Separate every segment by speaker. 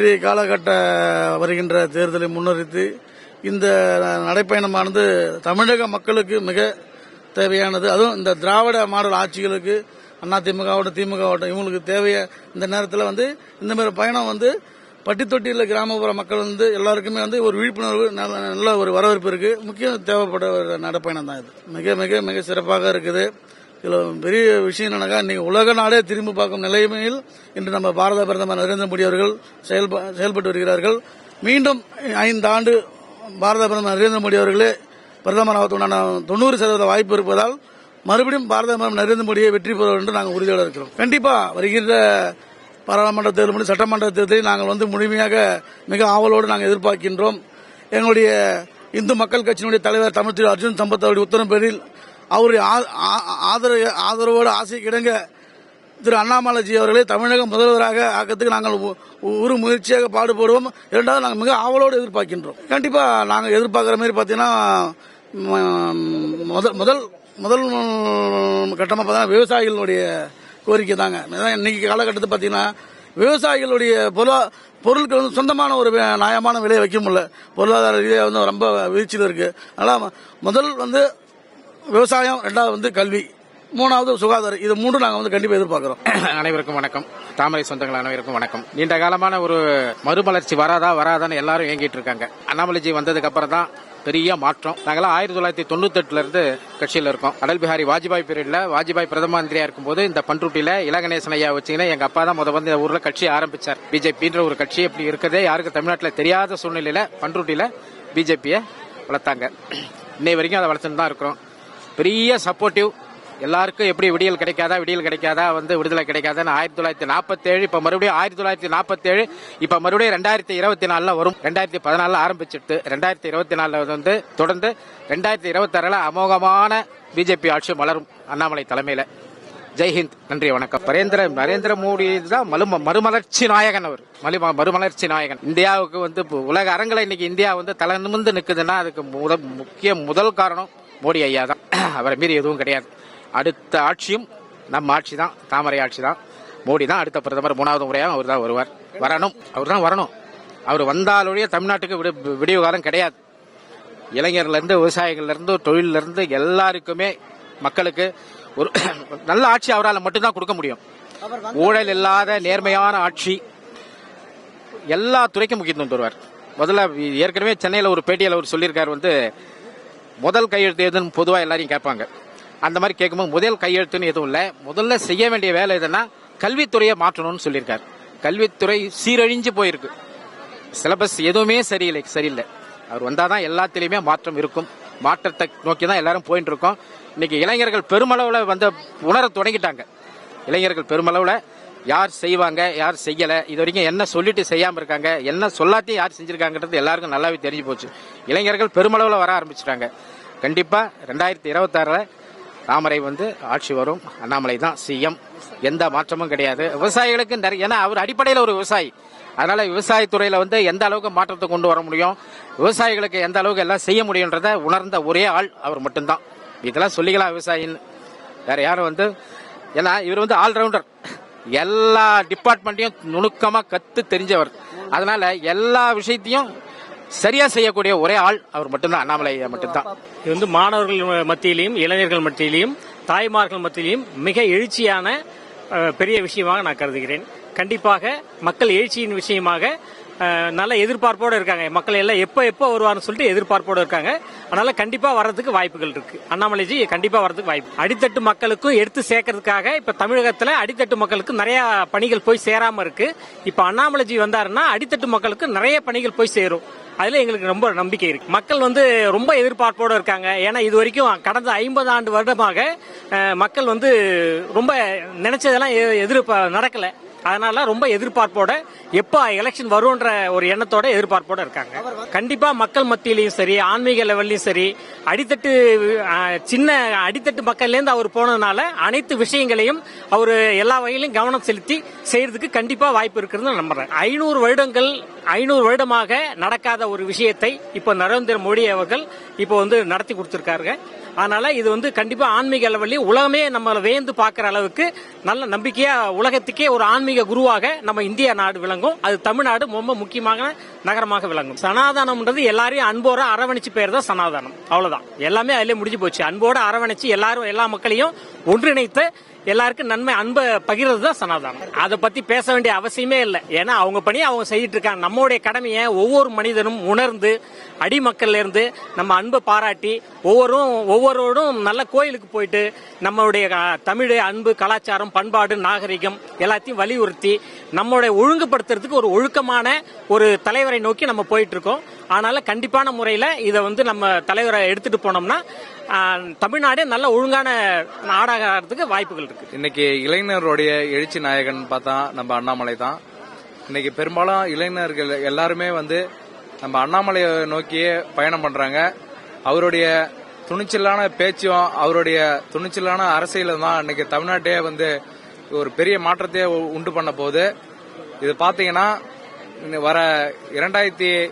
Speaker 1: இன்றைய காலகட்ட வருகின்ற தேர்தலை முன்னிறுத்தி இந்த நடைப்பயணமானது தமிழக மக்களுக்கு மிக தேவையானது. அதுவும் இந்த திராவிட மாடல் ஆட்சிகளுக்கு அண்ணா திமுகவோட திமுகவோட இவங்களுக்கு தேவைய இந்த நேரத்தில் வந்து இந்த மாதிரி பயணம் வந்து பட்டித்தொட்டியில் கிராமப்புற மக்கள் வந்து எல்லாருக்குமே வந்து ஒரு விழிப்புணர்வு நல்ல நல்ல ஒரு வரவேற்பு இருக்கு. முக்கியம் தேவைப்பட ஒரு நடைப்பயணம் தான் இது. மிக மிக மிக சிறப்பாக இருக்குது. சில பெரிய விஷயம் என்னன்னாக்கா இன்னைக்கு உலக நாடே திரும்பி பார்க்கும் நிலைமையில் இன்று நம்ம பாரத பிரதமர் நரேந்திர மோடி அவர்கள் செயல்பட்டு வருகிறார்கள். மீண்டும் ஐந்து ஆண்டு பாரத பிரதமர் நரேந்திர மோடி அவர்களே பிரதமர் ஆவதற்கான தொண்ணூறு சதவீத வாய்ப்பு இருப்பதால் மறுபடியும் பாரத பிரதமர் நரேந்திர மோடியை வெற்றி பெறுவோம் என்று நாங்கள் உறுதியோடு இருக்கிறோம். கண்டிப்பா வருகின்ற பாராளுமன்ற தேர்தல் மற்றும் சட்டமன்ற தேர்தலை நாங்கள் வந்து முழுமையாக மிக ஆவலோடு நாங்கள் எதிர்பார்க்கின்றோம். எங்களுடைய இந்து மக்கள் கட்சியினுடைய தலைவர் தமிழ் திரு அர்ஜுன் சம்பத் அவருடைய உத்தரவு பேரில் அவருடைய ஆ- ஆ- ஆதரவு ஆதரவோடு ஆசை கிடங்க. திரு அண்ணாமலைஜி அவர்களை தமிழக முதல்வராக ஆக்கத்துக்கு நாங்கள் ஒ- ஒரு முயற்சியாக பாடுபடுவோம். இரண்டாவது நாங்கள் மிக ஆவலோடு எதிர்பார்க்கின்றோம். கண்டிப்பாக நாங்கள் எதிர்பார்க்குற மாதிரி பார்த்தீங்கன்னா முதல் முதல் முதல் கட்டமாக பார்த்தீங்கன்னா விவசாயிகளுடைய கோரிக்கை தாங்க. இன்னைக்கு காலகட்டத்தில் பார்த்தீங்கன்னா விவசாயிகளுடைய பொருளா பொருட்கள் வந்து சொந்தமான ஒரு நியாயமான விலையை வைக்க முடியல. பொருளாதார ரீதியாக வந்து ரொம்ப வீழ்ச்சியில் இருக்குது அதனால் முதல் வந்து விவசாயம் ரெண்டாவது வந்து கல்வி மூணாவது சுகாதாரம். இது மூன்று நாங்கள் வந்து கண்டிப்பாக எதிர்பார்க்குறோம்.
Speaker 2: அனைவருக்கும் வணக்கம். தாமரை சொந்தங்கள் அனைவருக்கும் வணக்கம். நீண்ட காலமான ஒரு மறுமலர்ச்சி வராதா வராதான்னு எல்லாரும் இயங்கிட்டு இருக்காங்க. அண்ணாமலைஜி வந்ததுக்கு அப்புறம் தான் பெரிய மாற்றம். நாங்களாம் ஆயிரத்தி தொள்ளாயிரத்தி தொண்ணூத்தெட்டுல இருந்து கட்சியில் இருக்கோம். அடல் பிஹாரி வாஜ்பாய் பீரியட்ல வாஜ்பாய் பிரதம மந்திரியா இருக்கும்போது இந்த பண்ருட்டியில இலகணேசன் ஐயா வச்சுங்கன்னா எங்க அப்பா தான் முத வந்து இந்த ஊர்ல கட்சி ஆரம்பிச்சார். பிஜேபின்ற ஒரு கட்சி இப்படி இருக்கிறதே யாருக்கு தமிழ்நாட்டில் தெரியாத சூழ்நிலையில பண்ருட்டியில பிஜேபியை வளர்த்தாங்க. இன்னை வரைக்கும் அதை வளர்த்துட்டு தான் இருக்கிறோம். பெரிய சப்போர்ட்டிவ் எல்லாருக்கும் எப்படி விடியல் கிடைக்காதா விடியல் கிடைக்காதா வந்து விடுதலை கிடைக்காதான்னு ஆயிரத்தி தொள்ளாயிரத்தி நாற்பத்தேழு இப்போ மறுபடியும் ஆயிரத்தி தொள்ளாயிரத்தி நாற்பத்தேழு இப்போ மறுபடியும் ரெண்டாயிரத்தி இருபத்தி நாலில் வரும். ரெண்டாயிரத்தி பதினாலில் ஆரம்பிச்சிட்டு ரெண்டாயிரத்தி இருபத்தி நாலில் வந்து தொடர்ந்து ரெண்டாயிரத்தி இருபத்தாறில் அமோகமான பிஜேபி ஆட்சி மலரும் அண்ணாமலை தலைமையில். ஜெய்ஹிந்த் நன்றி வணக்கம். நரேந்திர நரேந்திர மோடி தான் மலும மறுமலர்ச்சி நாயகன் அவர். மலு மறுமலர்ச்சி நாயகன். இந்தியாவுக்கு வந்து உலக அரங்கில் இன்னைக்கு இந்தியா வந்து தலை நிமிர்ந்து அதுக்கு முக்கிய முதல் காரணம் மோடி ஐயா தான். அவரை மீறி எதுவும் கிடையாது. அடுத்த ஆட்சியும் நம்ம ஆட்சி தான் தாமரை ஆட்சி தான். மோடி தான் அடுத்த பிரதமர் மூணாவது முறையாக அவர் தான் வருவார் வரணும். அவர் தான் வரணும். அவர் வந்தாலுடைய தமிழ்நாட்டுக்கு விடு விடிவு காலம் கிடையாது. இளைஞர்ல இருந்து விவசாயிகள்ல இருந்து தொழில இருந்து எல்லாருக்குமே மக்களுக்கு ஒரு நல்ல ஆட்சி அவரால் மட்டும்தான் கொடுக்க முடியும். ஊழல் இல்லாத நேர்மையான ஆட்சி எல்லா துறைக்கும் முக்கியத்துவம் தருவார். முதல்ல ஏற்கனவே சென்னையில் ஒரு பேட்டியில் அவர் சொல்லியிருக்காரு வந்து முதல் கையெழுத்து எதுன்னு பொதுவாக எல்லாரையும் கேட்பாங்க. அந்த மாதிரி கேட்கும்போது முதல் கையெழுத்துன்னு எதுவும் இல்லை. முதல்ல செய்ய வேண்டிய வேலை எதுன்னா கல்வித்துறையை மாற்றணும்னு சொல்லியிருக்காரு. கல்வித்துறை சீரழிஞ்சு போயிருக்கு. சிலபஸ் எதுவுமே சரியில்லை சரியில்லை. அவர் வந்தால் தான் எல்லாத்துலேயுமே மாற்றம் இருக்கும். மாற்றத்தை நோக்கி தான் எல்லாரும் போயிட்டு இருக்கோம் இன்னைக்கு இளைஞர்கள் பெருமளவில் வந்து உணர தொடங்கிட்டாங்க. இளைஞர்கள் பெருமளவில் யார் செய்வாங்க யார் செய்யலை இது வரைக்கும் என்ன சொல்லிட்டு செய்யாமல் இருக்காங்க என்ன சொல்லாத்தையும் யார் செஞ்சுருக்காங்கன்றது எல்லாருக்கும் நல்லாவே தெரிஞ்சு போச்சு. இளைஞர்கள் பெருமளவில் வர ஆரம்பிச்சிட்டாங்க. கண்டிப்பா ரெண்டாயிரத்தி இருபத்தாறுல தாமரை வந்து ஆட்சி வரும். அண்ணாமலை தான் சிஎம் எந்த மாற்றமும் கிடையாது. விவசாயிகளுக்கு நிறைய ஏன்னா அவர் அடிப்படையில் ஒரு விவசாயி. அதனால விவசாயத்துறையில வந்து எந்த அளவுக்கு மாற்றத்தை கொண்டு வர முடியும்? விவசாயிகளுக்கு எந்த அளவுக்கு எல்லாம் செய்ய முடியுன்றத உணர்ந்த ஒரே ஆள் அவர் மட்டும்தான். இதெல்லாம் சொல்லிக்கலாம் விவசாயின்னு. வேற யாரும் வந்து ஏன்னா இவர் வந்து ஆல்ரவுண்டர். எல்லா டிபார்ட்மெண்ட்டையும் நுணுக்கமாக கற்று தெரிஞ்சவர். அதனால எல்லா விஷயத்தையும் சரியா செய்யக்கூடிய ஒரே ஆள் அவர் மட்டும்தான் அண்ணாமலை மட்டும்தான்.
Speaker 3: இது வந்து மாணவர்கள் மத்தியிலையும் இளைஞர்கள் மத்தியிலையும் தாய்மார்கள் மத்தியிலையும் மிக எழுச்சியான பெரிய விஷயமாக நான் கருதுகிறேன். கண்டிப்பாக மக்கள் எழுச்சியின் விஷயமாக நல்ல எதிர்பார்ப்போடு இருக்காங்க. மக்கள் எல்லாம் எப்போ எப்போ வருவார்னு சொல்லிட்டு எதிர்பார்ப்போடு இருக்காங்க. அதனால கண்டிப்பாக வர்றதுக்கு வாய்ப்புகள் இருக்கு. அண்ணாமலைஜி கண்டிப்பாக வர்றதுக்கு வாய்ப்பு. அடித்தட்டு மக்களுக்கும் எடுத்து சேர்க்கறதுக்காக இப்போ தமிழகத்தில் அடித்தட்டு மக்களுக்கு நிறைய பணிகள் போய் சேராமல் இருக்கு. இப்போ அண்ணாமலைஜி வந்தாருன்னா அடித்தட்டு மக்களுக்கு நிறைய பணிகள் போய் சேரும். அதுல எங்களுக்கு ரொம்ப நம்பிக்கை இருக்கு. மக்கள் வந்து ரொம்ப எதிர்பார்ப்போடு இருக்காங்க. ஏன்னா இது வரைக்கும் கடந்த ஐம்பது ஆண்டு வருடமாக மக்கள் வந்து ரொம்ப நினைச்சதெல்லாம் எதிர்ப்ப நடக்கல. அதனால ரொம்ப எதிர்பார்ப்போட எப்போ எலெக்ஷன் வரும்ன்ற ஒரு எண்ணத்தோட எதிர்பார்ப்போட இருக்காங்க. கண்டிப்பா மக்கள் மத்தியிலையும் சரி ஆன்மீக லெவல்லையும் சரி அடித்தட்டு சின்ன அடித்தட்டு மக்கள்லேருந்து அவர் போனதுனால அனைத்து விஷயங்களையும் அவர் எல்லா வகையிலும் கவனம் செலுத்தி செய்யறதுக்கு கண்டிப்பா வாய்ப்பு இருக்குன்னு நம்புறேன். ஐநூறு வருடங்கள் ஐநூறு வருடமாக நடக்காத ஒரு விஷயத்தை இப்போ நரேந்திர மோடி அவர்கள் இப்போ வந்து நடத்தி கொடுத்திருக்காருங்க. அதனால இது வந்து கண்டிப்பா ஆன்மீக அளவில் உலகமே நம்மளை வேந்து பார்க்குற அளவுக்கு நல்ல நம்பிக்கையா உலகத்துக்கே ஒரு ஆன்மீக குருவாக நம்ம இந்திய நாடு விளங்கும். அது தமிழ்நாடு ரொம்ப முக்கியமான நகரமாக விளங்கும். சனாதனம்ன்றது எல்லாரையும் அன்போட அரவணைச்சு பேர் தான் சனாதனம். அவ்வளவுதான். எல்லாமே அதிலே முடிஞ்சு போச்சு. அன்போட அரவணைச்சு எல்லாரும் எல்லா மக்களையும் ஒன்றிணைத்து எல்லாருக்கும் நன்மை அன்பை பகிர்றது தான் சனாதானம். அதை பத்தி பேச வேண்டிய அவசியமே இல்லை. ஏன்னா அவங்க பணியை அவங்க செய்யிட்டு இருக்காங்க. நம்மளுடைய கடமையை ஒவ்வொரு மனிதனும் உணர்ந்து அடிமக்கள்ல இருந்து நம்ம அன்பை பாராட்டி ஒவ்வொரும் ஒவ்வொருவரும் நல்ல கோயிலுக்கு போயிட்டு நம்மளுடைய அஹ், தமிழ் அன்பு கலாச்சாரம் பண்பாடு நாகரிகம் எல்லாத்தையும் வலியுறுத்தி நம்மளுடைய ஒழுங்குபடுத்துறதுக்கு ஒரு ஒழுக்கமான ஒரு தலைவரை நோக்கி நம்ம போயிட்டு இருக்கோம் அதனால கண்டிப்பான முறையில இதை வந்து நம்ம தலைவரை எடுத்துட்டு போனோம்னா தமிழ்நாடே நல்ல ஒழுங்கான நாடாகிறதுக்கு வாய்ப்புகள் இருக்கு.
Speaker 4: இன்னைக்கு இளைஞருடைய எழுச்சி நாயகன் பார்த்தா நம்ம அண்ணாமலை தான். இன்னைக்கு பெரும்பாலும் இளைஞர்கள் எல்லாருமே வந்து நம்ம அண்ணாமலையை நோக்கியே பயணம் பண்றாங்க. அவருடைய துணிச்சலான பேச்சும் அவருடைய துணிச்சலான அரசியலும் தான் இன்னைக்கு தமிழ்நாட்டையே வந்து ஒரு பெரிய மாற்றத்தையே உ- உண்டு பண்ண போகுது. இது பாத்தீங்கன்னா வர இரண்டாயிரத்தி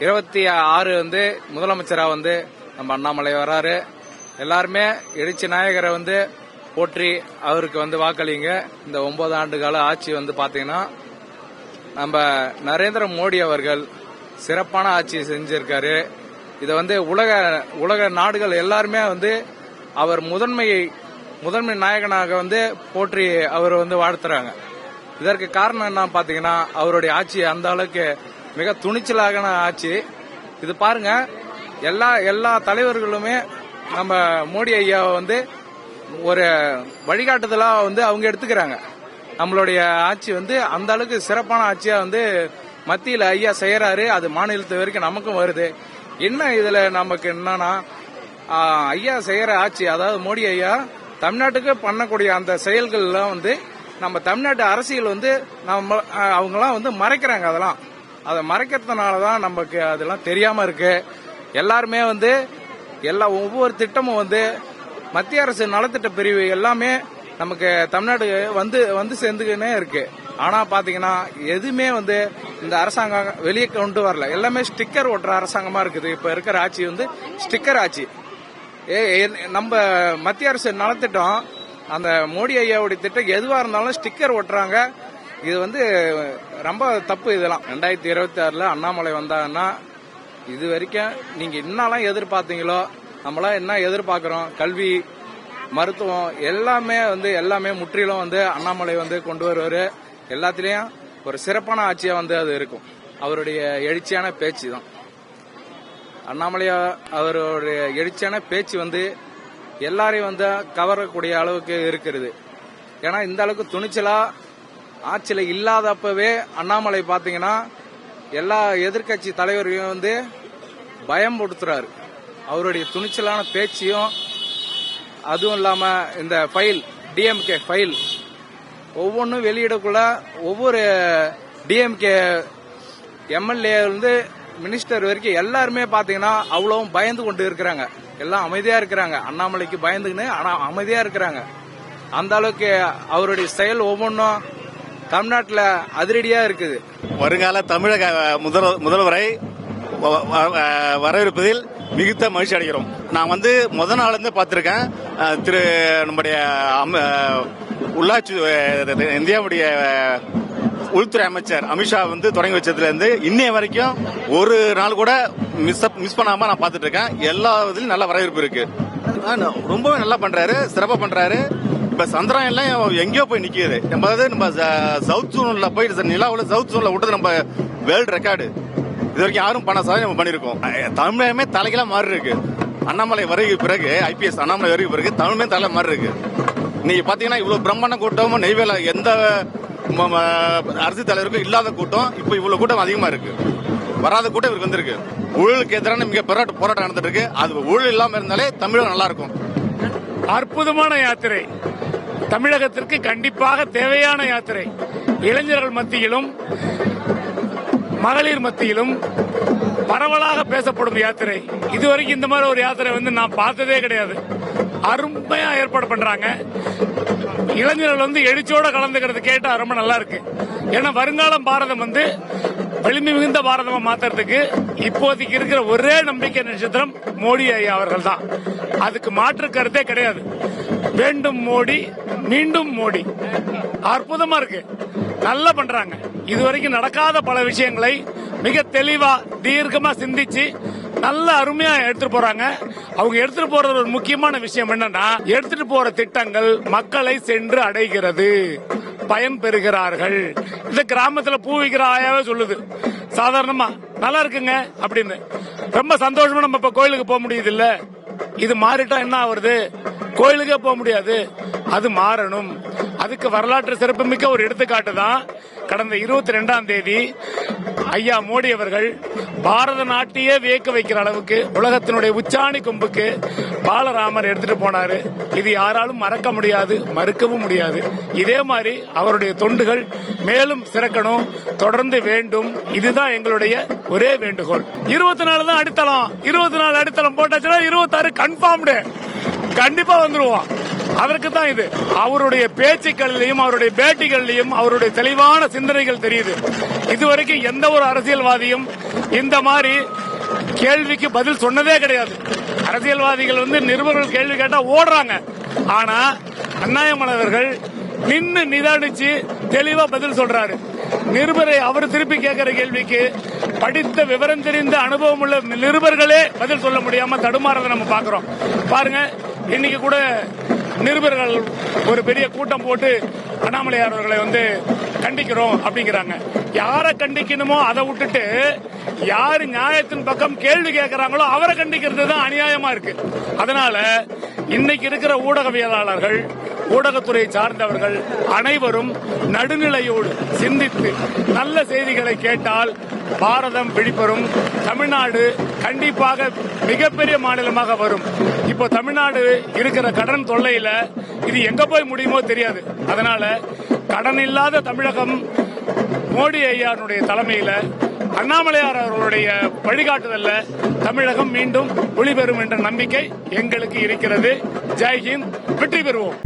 Speaker 4: இருபத்தி ஆறு வந்து முதலமைச்சரா வந்து நம்ம அண்ணாமலை வராரு எல்லாருமே எழுச்சி நாயகரை வந்து போற்றி அவருக்கு வந்து வாக்களிங்க. இந்த ஒன்பது ஆண்டு கால ஆட்சி வந்து பாத்தீங்கன்னா நம்ம நரேந்திர மோடி அவர்கள் சிறப்பான ஆட்சி செஞ்சிருக்காரு. இதை வந்து உலக உலக நாடுகள் எல்லாருமே வந்து அவர் முதன்மையை முதன்மை நாயகனாக வந்து போற்றி அவர் வந்து வாழ்த்துறாங்க. இதற்கு காரணம் என்ன பாத்தீங்கன்னா அவருடைய ஆட்சி அந்த அளவுக்கு மிக துணிச்சலான ஆட்சி. இது பாருங்க எல்லா எல்லா தலைவர்களுமே நம்ம மோடி ஐயாவை வந்து ஒரு வழிகாட்டுதலா வந்து அவங்க எடுத்துக்கிறாங்க. நம்மளுடைய ஆட்சி வந்து அந்த அளவுக்கு சிறப்பான ஆட்சியா வந்து மத்தியில ஐயா செய்யறாரு. அது மாநிலத்து வரைக்கும் நமக்கும் வருது. என்ன இதுல நமக்கு என்னன்னா ஐயா செய்யற ஆட்சி அதாவது மோடி ஐயா தமிழ்நாட்டுக்கு பண்ணக்கூடிய அந்த செயல்கள்லாம் வந்து நம்ம தமிழ்நாட்டு அரசியல் வந்து நம்ம அவங்களாம் வந்து மறைக்கிறாங்க அதெல்லாம். அதை மறைக்கிறதுனால தான் நமக்கு அதெல்லாம் தெரியாம இருக்கு. எல்லாருமே வந்து எல்லா ஒவ்வொரு திட்டமும் வந்து மத்திய அரசு நலத்திட்ட பிரிவு எல்லாமே நமக்கு தமிழ்நாடு வந்து வந்து சேர்ந்துக்கினே இருக்கு. ஆனா பாத்தீங்கன்னா எதுவுமே வந்து இந்த அரசாங்கம் வெளியே கொண்டு வரல. எல்லாமே ஸ்டிக்கர் ஒட்டுற அரசாங்கமா இருக்குது. இப்ப இருக்கிற ஆட்சி வந்து ஸ்டிக்கர் ஆட்சி. ஏ நம்ம மத்திய அரசு நலத்திட்டம் அந்த மோடி ஐயாவுடைய திட்டம் எதுவா இருந்தாலும் ஸ்டிக்கர் ஒட்டுறாங்க இது வந்து ரொம்ப தப்பு இதெல்லாம். ரெண்டாயிரத்தி இருபத்தி ஆறுல அண்ணாமலை வந்தாங்கன்னா இது வரைக்கும் நீங்க என்னெல்லாம் எதிர்பார்த்தீங்களோ நம்மளாம் என்ன எதிர்பார்க்கிறோம் கல்வி மருத்துவம் எல்லாமே வந்து எல்லாமே முற்றிலும் வந்து அண்ணாமலை வந்து கொண்டு வருவாரு. எல்லாத்துலேயும் ஒரு சிறப்பான ஆட்சியா வந்து அது இருக்கும். அவருடைய எழுச்சியான பேச்சு தான். அண்ணாமலையா அவருடைய எழுச்சியான பேச்சு வந்து எல்லாரையும் வந்து கவரக்கூடிய அளவுக்கு இருக்கிறது. ஏன்னா இந்த அளவுக்கு துணிச்சலா ஆட்சியில இல்லாதப்பவே அண்ணாமலை பாத்தீங்கன்னா எல்லா எதிர்க்கட்சி தலைவரையும் வந்து பயம்படுத்துறாரு அவருடைய துணிச்சலான பேச்சையும் அதுவும் இல்லாம இந்த ஃபைல் டிஎம்கே ஃபைல் ஒவ்வொன்றும் வெளியிடக்குள்ள ஒவ்வொரு டிஎம்கே எம்எல்ஏ இருந்து மினிஸ்டர் வரைக்கும் எல்லாருமே பாத்தீங்கன்னா அவ்வளவும் பயந்து கொண்டு இருக்கிறாங்க. எல்லாம் அமைதியா இருக்கிறாங்க. அண்ணாமலைக்கு பயந்துக்கின்னு ஆனா அமைதியா இருக்கிறாங்க. அந்த அளவுக்கு அவருடைய செயல் ஒவ்வொன்றும் தமிழ்நாட்டில் அதிரடியா இருக்குது.
Speaker 5: வருங்கால தமிழக முதல் முதல்வரை வ- வ- வரவேற்பதில் மிகுந்த மகிழ்ச்சி அடைகிறோம். நான் வந்து முதல் நாள் இருந்து பார்த்திருக்கேன் திரு நம்முடைய உள்ளாட்சி இந்தியாவுடைய உள்துறை அமைச்சர் அமித்ஷா வந்து தொடங்கி வச்சதுல இருந்து இன்னைய வரைக்கும் ஒரு நாள் கூட மிஸ் மிஸ் பண்ணாம நான் பார்த்துட்டு இருக்கேன் எல்லா இதுலயும் நல்ல வரவேற்பு இருக்கு. ரொம்பவே நல்லா பண்றாரு சிறப்பா பண்றாரு. இப்ப சந்திரன் எல்லாம் எங்கேயோ போய் நிக்குது. நம்ம அதாவது நம்ம சவுத் ஜோன்ல போய் நிலாவில் சவுத் ஜோன்ல விட்டது நம்ம வேர்ல்டு ரெக்கார்டு. இது வரைக்கும் யாரும் பண்ண சாதனை நம்ம பண்ணிருக்கோம். தமிழமே தமிழகமே தலைகளா மாறி இருக்கு அண்ணாமலை வருகை பிறகு ஐபிஎஸ் அண்ணாமலை வருகை பிறகு தமிழ்மே தலை மாறி இருக்கு இன்னைக்கு பாத்தீங்கன்னா இவ்வளவு பிரம்மாண்ட கூட்டமும் நெய்வேல எந்த அரசு தலைவருக்கும் இல்லாத கூட்டம் இப்ப இவ்வளவு கூட்டம் அதிகமா இருக்கு. வராத கூட்டம் இவருக்கு வந்திருக்கு. ஊழலுக்கு எதிரான மிக போராட்டம் போராட்டம் நடந்துட்டு இருக்கு அது ஊழல் இல்லாம இருந்தாலே தமிழகம் நல்லா இருக்கும்.
Speaker 6: அற்புதமான யாத்திரை. தமிழகத்திற்கு கண்டிப்பாக தேவையான யாத்திரை. இளைஞர்கள் மத்தியிலும் மகளிர் மத்தியிலும் பரவலாக பேசப்படும் யாத்திரை. இதுவரைக்கும் இந்த மாதிரி ஒரு யாத்திரை வந்து நான் பார்த்ததே கிடையாது. அருமையா ஏற்பாடு பண்றாங்க. இளைஞர்கள் வந்து எழுச்சியோட கலந்துக்கிறது கேட்டா ரொம்ப நல்லா இருக்கு. ஏன்னா வருங்காலம் பாரதம் வந்து வலிமை மிகுந்த பாரதமா மாத்துறதுக்கு இப்போதைக்கு இருக்கிற ஒரே நம்பிக்கை நட்சத்திரம் மோடி ஐயா அவர்கள் தான். அதுக்கு மாற்று கருத்தே கிடையாது. வேண்டும் மோடி மீண்டும் மோடி. அற்புதமா இருக்கு. நல்லா பண்றாங்க. இதுவரைக்கும் நடக்காத பல விஷயங்களை மிக தெளிவா தீர்க்கமா சிந்திச்சு நல்ல அருமையா எடுத்துட்டு போறாங்க. அவங்க எடுத்துட்டு போறது ஒரு முக்கியமான விஷயம் என்னன்னா எடுத்துட்டு போற திட்டங்கள் மக்களை சென்று அடைகிறது. பயன் பெறுகிறார்கள். இந்த கிராமத்துல பூவிக்கிற ஆயாவே சொல்லுது. சாதாரணமா நல்லா இருக்குங்க அப்படின்னு. ரொம்ப சந்தோஷமா நம்ம இப்ப கோயிலுக்கு போக முடியுது இல்ல இது மாறிட்டா என்ன ஆகுறது? கோயிலுக்கே போக முடியாது. அது மாறணும். அதுக்கு வரலாற்று சிறப்புமிக்க ஒரு எடுத்துக்காட்டு தான் கடந்த இருபத்தி ரெண்டாம் தேதி ஐயா மோடி அவர்கள் பாரத நாட்டையே வியக்க வைக்கிற அளவுக்கு உலகத்தினுடைய உச்சாணி கொம்புக்கு பாலராமர் எடுத்துட்டு போனாரு. இது யாராலும் மறக்க முடியாது மறுக்கவும் முடியாது. இதே மாதிரி அவருடைய தொண்டுகள் மேலும் சிறக்கணும் தொடர்ந்து வேண்டும். இதுதான் எங்களுடைய ஒரே வேண்டுகோள். இருபத்தி நாலு தான் அடித்தளம். இருபத்தி நாலு அடித்தளம் போட்டாச்சுன்னா இருபத்தாறு கன்ஃபார்ம்டு கண்டிப்பா வந்துருவோம். அதற்கு தான் இது. அவருடைய பேச்சுக்களிலையும் அவருடைய பேட்டிகளிலையும் அவருடைய தெளிவான சிந்தனைகள் தெரியுது. இதுவரைக்கும் எந்த ஒரு அரசியல்வாதியும் இந்த மாதிரி கேள்விக்கு பதில் சொன்னதே கிடையாது. அரசியல்வாதிகள் வந்து நிருபர்கள் கேள்வி கேட்டா ஓடுறாங்க. ஆனா அண்ணாமலை நின்று நிதானிச்சு தெளிவா பதில் சொல்றாரு. நிருபரை அவர் திருப்பி கேட்கிற கேள்விக்கு படித்த விவரம் தெரிந்த அனுபவம் உள்ள நிருபர்களே பதில் சொல்ல முடியாம தடுமாறதை நம்ம பாக்குறோம். பாருங்க இன்னைக்கு கூட நிருபர்கள் ஒரு பெரிய கூட்டம் போட்டு அண்ணாமலையார் அவர்களை வந்து கண்டிக்கிறோம் அப்படிங்கிறாங்க. யாரை கண்டிக்கணுமோ அதை விட்டுட்டு யாரு நியாயத்தின் பக்கம் கேள்வி கேட்கிறாங்களோ அவரை கண்டிக்கிறது தான் அநியாயமா இருக்கு. அதனால இன்னைக்கு இருக்கிற ஊடகவியலாளர்கள் ஊடகத்துறை சார்ந்தவர்கள் அனைவரும் நடுநிலையோடு சிந்தித்து நல்ல செய்திகளை கேட்டால் பாரதம் விழிப்பெறும் தமிழ்நாடு கண்டிப்பாக மிகப்பெரிய மாநிலமாக வரும். இப்போ தமிழ்நாடு இருக்கிற கடன் தொல்லையில இது எங்க போய் முடியுமோ தெரியாது. அதனால கடன் இல்லாத தமிழகம் மோடி ஐயாருடைய தலைமையில அண்ணாமலையார் அவர்களுடைய வழிகாட்டுதல்ல தமிழகம் மீண்டும் ஒளிபெறும் என்ற நம்பிக்கை எங்களுக்கு இருக்கிறது. ஜெய்ஹிந்த் வெற்றி பெறுவோம்.